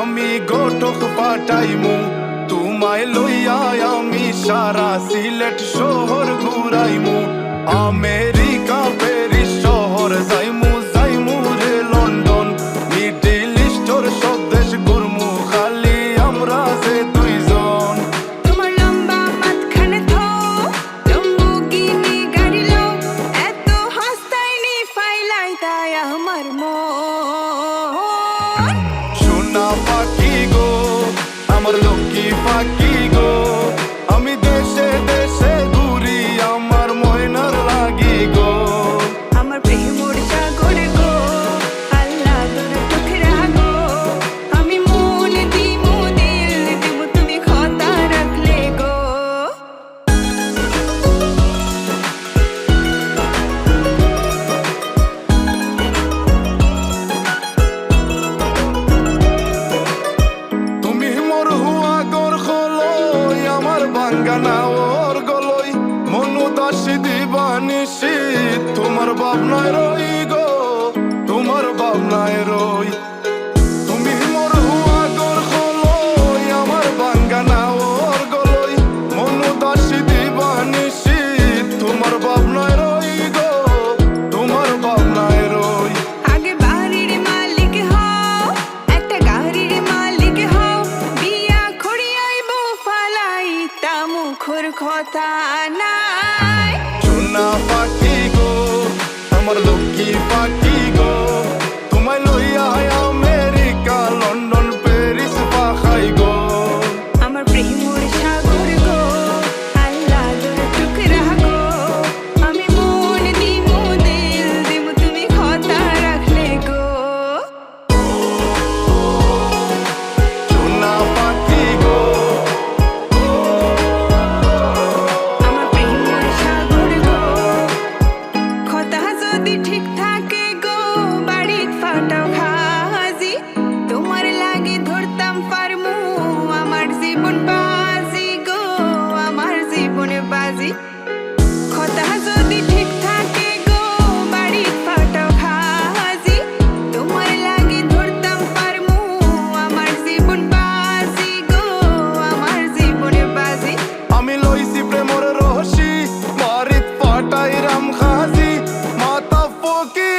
আমি গোটক পাঠাইমু। তোমায় লইয়া আমি সারা সিলেট শহর ঘুরাইমু। আমের কান্দায় আমার মন। সোনা ফাঁকি গো আমার লক্ষ্মী ফাঁকি গো আমি দেশে দেশে ঠিকানা ওর গলই মনু দাসী দিবানিসি তোমার ভাবনায় রয়ে আমার লক্ষ্মী পাখি।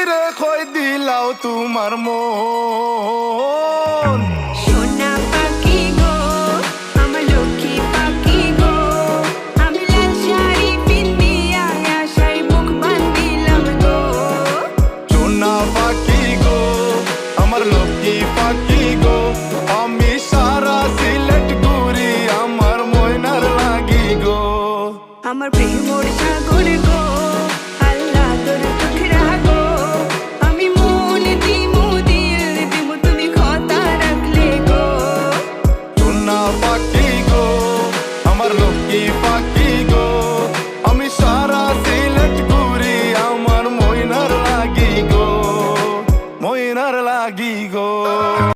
রে খয় দিলাও তোমার মন।